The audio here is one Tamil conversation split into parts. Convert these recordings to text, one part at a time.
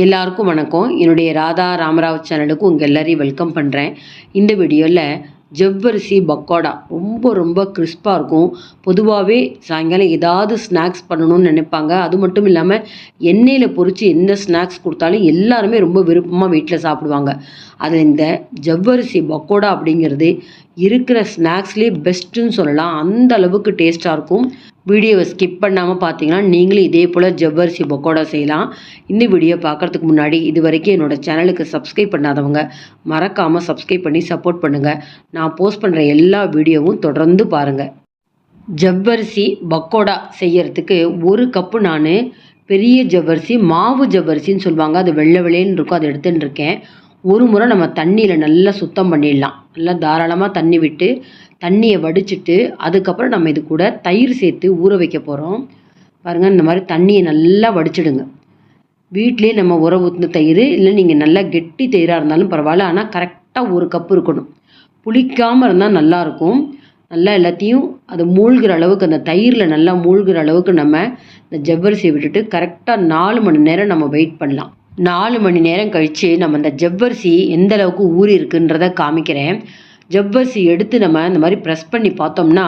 எல்லாருக்கும் வணக்கம். என்னுடைய ராதா ராமராவ் சேனலுக்கு உங்கள் எல்லாரையும் வெல்கம் பண்ணுறேன் இந்த வீடியோவில் ஜவ்வரிசி பக்கோடா ரொம்ப ரொம்ப கிறிஸ்பாக இருக்கும். பொதுவாகவே சாயங்காலம் ஏதாவது ஸ்நாக்ஸ் பண்ணணும்னு நினைப்பாங்க. அது மட்டும் இல்லாமல் எண்ணெயில் பொரித்து எந்த ஸ்நாக்ஸ் கொடுத்தாலும் எல்லாருமே ரொம்ப விருப்பமாக வீட்டில் சாப்பிடுவாங்க. அதில் இந்த ஜவ்வரிசி பக்கோடா அப்படிங்கிறது இருக்கிற ஸ்நாக்ஸ்லேயே பெஸ்ட்டுன்னு சொல்லலாம். அந்த அளவுக்கு டேஸ்ட்டாக இருக்கும். வீடியோவை ஸ்கிப் பண்ணாமல் பார்த்தீங்கன்னா நீங்களும் இதே போல் ஜவ்வரிசி பக்கோடா செய்யலாம். இந்த வீடியோ பார்க்குறதுக்கு முன்னாடி இது வரைக்கும் என்னோடய சேனலுக்கு சப்ஸ்கிரைப் பண்ணாதவங்க மறக்காமல் சப்ஸ்கிரைப் பண்ணி சப்போர்ட் பண்ணுங்கள் நான் போஸ்ட் பண்ணுற எல்லா வீடியோவும் தொடர்ந்து பாருங்கள் ஜவ்வரிசி பக்கோடா செய்யறதுக்கு ஒரு கப்பு நான் பெரிய ஜவ்வரிசி மாவு ஜவ்வரிசின்னு சொல்லுவாங்க. அது வெள்ளை வெள்ளைன்னு இருக்கும். அதை எடுத்துன்னு இருக்கேன். ஒரு முறை நம்ம தண்ணியில் நல்லா சுத்தம் பண்ணிடலாம். நல்லா தாராளமாக தண்ணி விட்டு தண்ணியை வடிச்சிட்டு அதுக்கப்புறம் நம்ம இது கூட தயிர் சேர்த்து ஊற வைக்க போகிறோம் பாருங்கள் இந்த மாதிரி தண்ணியை நல்லா வடிச்சிடுங்க. வீட்லேயே நம்ம உர ஊற்றின தயிர் இல்லை நீங்கள் நல்லா கெட்டி தயிராக இருந்தாலும் பரவாயில்ல ஆனால் கரெக்டாக ஒரு கப்பு இருக்கணும். புளிக்காமல் இருந்தால் நல்லாயிருக்கும் நல்லா எல்லாத்தையும் அது மூழ்கிற அளவுக்கு அந்த தயிரில் நல்லா மூழ்கிற அளவுக்கு நம்ம இந்த ஜவ்வரிசியை விட்டுட்டு கரெக்டாக நாலு மணி நேரம் நம்ம வெயிட் பண்ணலாம். நாலு மணி நேரம் கழித்து நம்ம இந்த ஜவ்வரிசி எந்த அளவுக்கு ஊறி இருக்குன்றத காமிக்கிறேன். ஜவ்வரிசி எடுத்து நம்ம இந்த மாதிரி ப்ரெஸ் பண்ணி பார்த்தோம்னா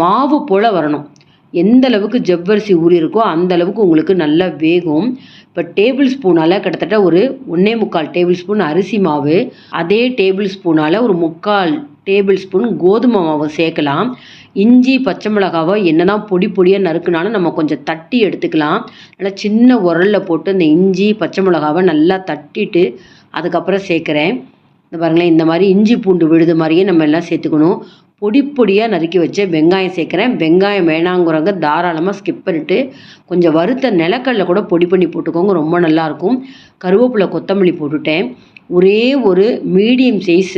மாவு போல் வரணும். எந்த அளவுக்கு ஜவ்வரிசி ஊறி இருக்கோ அந்த அளவுக்கு உங்களுக்கு நல்லா வேகும். இப்போ டேபிள் ஸ்பூனால் கிட்டத்தட்ட ஒரு ஒன்றே முக்கால் டேபிள் ஸ்பூன் அரிசி மாவு அதே டேபிள் ஸ்பூனால் ஒரு முக்கால் டேபிள் ஸ்பூன் கோதுமை மாவு சேர்க்கலாம். இஞ்சி பச்சை மிளகாவோ என்ன தான் பொடி பொடியாக நறுக்குனாலும் நம்ம கொஞ்சம் தட்டி எடுத்துக்கலாம். நல்லா சின்ன உரலில் போட்டு இந்த இஞ்சி பச்சை மிளகாவை நல்லா தட்டிட்டு அதுக்கப்புறம் சேர்க்குறேன். இந்த பாருங்களேன் இந்த மாதிரி இஞ்சி பூண்டு விழுது மாதிரியே நம்ம எல்லாம் சேர்த்துக்கணும். பொடி பொடியாக நறுக்கி வச்ச வெங்காயம் சேர்க்குறேன். வெங்காயம் வேணாங்கிறவங்க தாராளமாக ஸ்கிப் பண்ணிட்டு கொஞ்சம் வறுத்த நிலக்கடலை கூட பொடி பண்ணி போட்டுக்கோங்க ரொம்ப நல்லாயிருக்கும். கருவேப்பிலை கொத்தமல்லி போட்டுட்டேன். ஒரே ஒரு மீடியம் சைஸ்.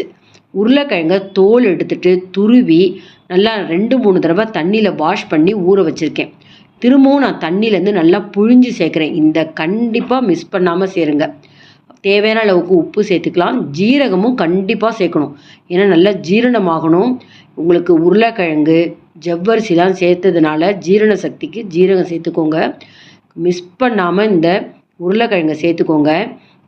உருளைக்கிழங்க தோல் எடுத்துட்டு துருவி நல்லா ரெண்டு மூணு தடவை தண்ணியில் வாஷ் பண்ணி ஊற வச்சுருக்கேன். திரும்பவும் நான் தண்ணியிலேருந்து நல்லா புழிஞ்சு சேர்க்குறேன். இந்த கண்டிப்பாக மிஸ் பண்ணாமல் சேருங்க. தேவையான அளவுக்கு உப்பு சேர்த்துக்கலாம். ஜீரகமும் கண்டிப்பாக சேர்க்கணும். ஏன்னா நல்லா ஜீரணமாகணும். உங்களுக்கு உருளைக்கிழங்கு ஜவ்வரிசிலாம் சேர்த்ததுனால ஜீரண சக்திக்கு ஜீரகம் சேர்த்துக்கோங்க. மிஸ் பண்ணாமல் இந்த உருளைக்கிழங்கை சேர்த்துக்கோங்க.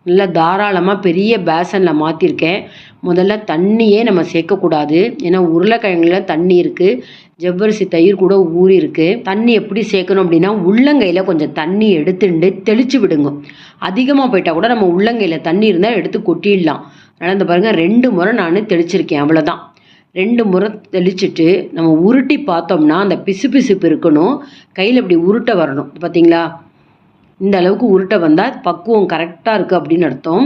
நல்லா தாராளமாக பெரிய பேசனில் மாற்றிருக்கேன் முதல்ல தண்ணியே நம்ம சேர்க்கக்கூடாது. ஏன்னா உருளைக்கிழங்குல தண்ணி இருக்குது ஜவ்வரிசி தயிர் கூட ஊறி இருக்குது தண்ணி எப்படி சேர்க்கணும் அப்படின்னா உள்ளங்கையில் கொஞ்சம் தண்ணி எடுத்துட்டு தெளித்து விடுங்க. அதிகமாக போயிட்டால் கூட நம்ம உள்ளங்கையில் தண்ணி இருந்தால் எடுத்து கொட்டிடலாம். அதனால் இந்த பாருங்கள் ரெண்டு முறை நான் தெளிச்சிருக்கேன். அவ்வளோதான் ரெண்டு முறை தெளிச்சுட்டு நம்ம உருட்டி பார்த்தோம்னா அந்த பிசு பிசுப்பு இருக்கணும். கையில் இப்படி உருட்ட வரணும். பார்த்தீங்களா இந்த அளவுக்கு உருட்டை வந்தால் பக்குவம் கரெக்டாக இருக்குது அப்படின்னு அர்த்தம்.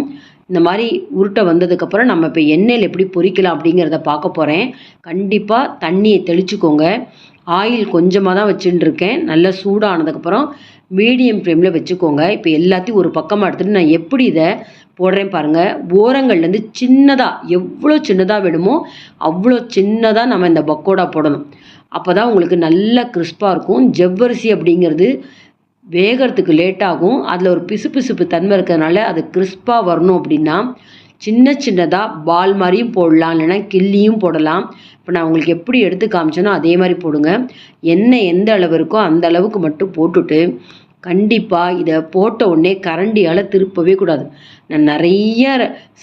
இந்த மாதிரி உருட்டை வந்ததுக்கப்புறம் நம்ம இப்போ எண்ணெயில் எப்படி பொரிக்கலாம் அப்படிங்கிறத பார்க்க போகிறேன் கண்டிப்பாக தண்ணியை தெளிச்சுக்கோங்க. ஆயில் கொஞ்சமாக தான் வச்சுட்டுருக்கேன் நல்லா சூடானதுக்கப்புறம் மீடியம் ஃப்ளேமில் வச்சுக்கோங்க. இப்போ எல்லாத்தையும் ஒரு பக்கமாக எடுத்துகிட்டு நான் எப்படி இதை போடுறேன் பாருங்கள் ஓரங்கள்லேருந்து சின்னதாக எவ்வளோ சின்னதாக வேணுமோ அவ்வளோ சின்னதாக நம்ம இந்த பக்கோடா போடணும். அப்போ தான் உங்களுக்கு நல்ல கிறிஸ்பாக இருக்கும். ஜவ்வரிசி அப்படிங்கிறது வேகிறதுக்கு லேட் ஆகும். அதில் ஒரு பிசுபிசுப்பு தன்மை இருக்கிறதுனால அது கிறிஸ்பாக வரணும் அப்படின்னா சின்ன சின்னதாக பால் மாதிரியும் போடலாம். இல்லைன்னா கிள்ளியும் போடலாம். இப்போ நான் உங்களுக்கு எப்படி எடுத்து காமிச்சேனோ அதே மாதிரி போடுங்க. எண்ணெய் எந்த அளவு இருக்கோ அந்த அளவுக்கு மட்டும் போட்டுட்டு கண்டிப்பாக இதை போட்ட உடனே கரண்டியால் திருப்பவே கூடாது. நான் நிறைய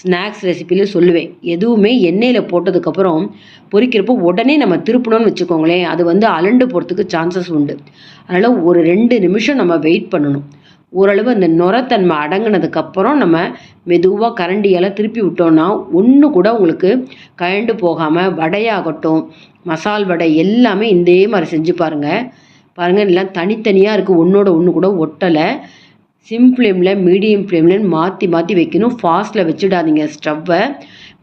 ஸ்நாக்ஸ் ரெசிப்பியில் சொல்லுவேன். எதுவுமே எண்ணெயில் போட்டதுக்கப்புறம் பொறிக்கிறப்போ உடனே நம்ம திருப்பணும்னு வச்சுக்கோங்களேன் அது வந்து அலண்டு போகிறதுக்கு சான்சஸ் உண்டு. அதனால் ஒரு ரெண்டு நிமிஷம் நம்ம வெயிட் பண்ணணும். ஓரளவு அந்த நுரத்தன்மை அடங்கினதுக்கப்புறம் நம்ம மெதுவாக கரண்டியால் திருப்பி விட்டோம்னா ஒன்று கூட உங்களுக்கு கழண்டு போகாமல் வடையாகட்டும் மசால் வடை எல்லாமே இதே மாதிரி செஞ்சு பாருங்கள் பாருங்கள் எல்லாம் தனித்தனியாக இருக்குது ஒன்றோட ஒன்று கூட ஒட்டலை. சிம் ஃப்ளேமில் மீடியம் ஃப்ளேமில் மாற்றி மாற்றி வைக்கணும். ஃபாஸ்ட்டில் வச்சிடாதீங்க ஸ்டவ்வை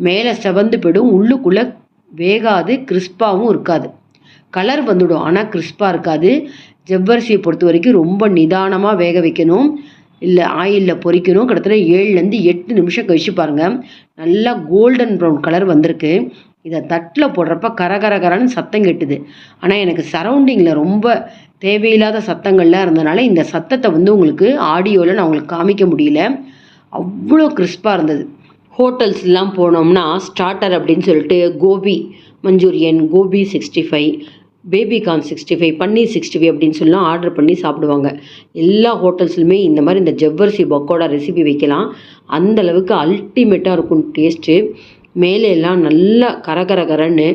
மேலே செவந்து போயிடும். உள்ளுக்குள்ளே வேகாது கிறிஸ்பாகவும் இருக்காது. கலர் வந்துடும் ஆனால் கிறிஸ்பாக இருக்காது. ஜவ்வரிசியை பொறுத்த வரைக்கும் ரொம்ப நிதானமாக வேக வைக்கணும். இல்லை ஆயிலில் பொறிக்கணும். கிட்டத்தட்ட ஏழுலேருந்து எட்டு நிமிஷம் கழிச்சு பாருங்கள் நல்லா கோல்டன் ப்ரௌன் கலர் வந்திருக்கு. இதை தட்டில் போடுறப்ப கர சத்தம் கெட்டுது. ஆனால் எனக்கு சரௌண்டிங்கில் ரொம்ப தேவையில்லாத சத்தங்கள்லாம் இருந்தனால இந்த சத்தத்தை வந்து உங்களுக்கு ஆடியோவில் நான் உங்களுக்கு காமிக்க முடியல. அவ்வளோ கிறிஸ்பாக இருந்தது. ஹோட்டல்ஸ்லாம் போனோம்னா ஸ்டார்டர் அப்படின்னு சொல்லிட்டு gobi manchurian gobi sixty five baby corn sixty five paneer sixty five அப்படின்னு சொல்லலாம் ஆர்டர் பண்ணி சாப்பிடுவாங்க. எல்லா ஹோட்டல்ஸ்லையுமே இந்த மாதிரி இந்த ஜவ்வரிசி பக்கோடா ரெசிபி வைக்கலாம். அந்த அளவுக்கு அல்டிமேட்டாக இருக்கும் டேஸ்ட்டு மேலே எல்லாம் நல்லா கரகர கரன்னு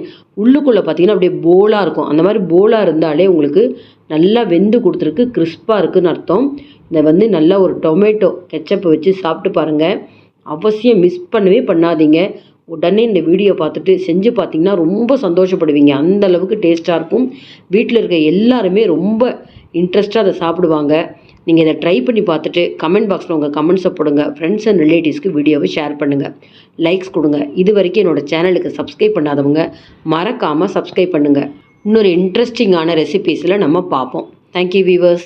உள்ளுக்குள்ளே பார்த்தீங்கன்னா அப்படியே போலாக இருக்கும். அந்த மாதிரி போலாக இருந்தாலே உங்களுக்கு நல்லா வெந்து கொடுத்துருக்கு கிறிஸ்பாக இருக்குதுன்னு அர்த்தம். இதை வந்து நல்லா ஒரு டொமேட்டோ கெச்சப்பை வச்சு சாப்பிட்டு பாருங்கள் அவசியம் மிஸ் பண்ணவே பண்ணாதீங்க. உடனே இந்த வீடியோ பார்த்துட்டு செஞ்சு பார்த்தீங்கன்னா ரொம்ப சந்தோஷப்படுவீங்க. அந்த அளவுக்கு டேஸ்ட்டாக இருக்கும். வீட்டில் இருக்க எல்லாருமே ரொம்ப இன்ட்ரெஸ்ட்டாக அதை சாப்பிடுவாங்க. நீங்கள் இதை ட்ரை பண்ணி பார்த்துட்டு கமெண்ட் பாக்ஸில் உங்கள் கமெண்ட்ஸை போடுங்க. ஃப்ரெண்ட்ஸ் அண்ட் ரிலேட்டிவ்ஸ்க்கு வீடியோவை ஷேர் பண்ணுங்கள் லைக்ஸ் கொடுங்க. இது வரைக்கும் என்னோடய சேனலுக்கு சப்ஸ்கிரைப் பண்ணாதவங்க மறக்காமல் சப்ஸ்கிரைப் பண்ணுங்கள் இன்னொரு இன்ட்ரெஸ்டிங்கான ரெசிபீஸில் நம்ம பார்ப்போம். Thank you viewers